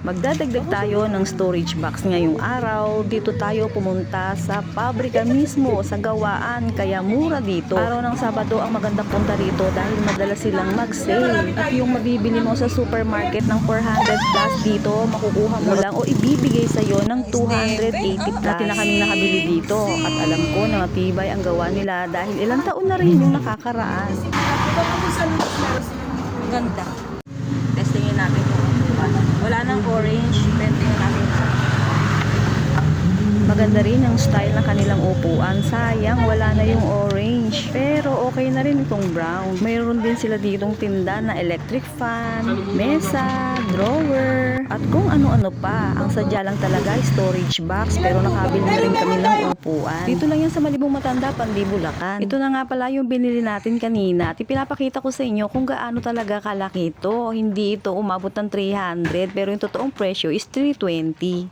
Magdadagdag tayo ng storage box ngayong araw. Dito tayo pumunta sa pabrika mismo sa gawaan kaya mura dito. Araw ng Sabado ang maganda punta rito dahil madala silang mag-sale. At yung mabibili mo sa supermarket ng 400 plus dito, makukuha mo lang o ibibigay sa'yo ng 280 plus. Na kami nakabili dito at alam ko na matibay ang gawa nila dahil ilang taon na rin yung nakakaraan. Ganda. Wala nang orange. Testingin natin. Maganda rin ang style ng kanilang upuan. Sayang, wala na yung orange. Pero okay na rin itong brown. Mayroon din sila ditong tinda na electric fan, mesa, drawer, at kung ano-ano pa. Ang sadya lang talaga storage box pero nakabili na rin kami ng upuan. Dito lang yan sa Malibong Matanda, Pandi, Bulacan. Ito na nga pala yung binili natin kanina at ipinapakita ko sa inyo kung gaano talaga kalaki ito. Hindi ito umabot ng 300 pero yung totoong presyo is 320.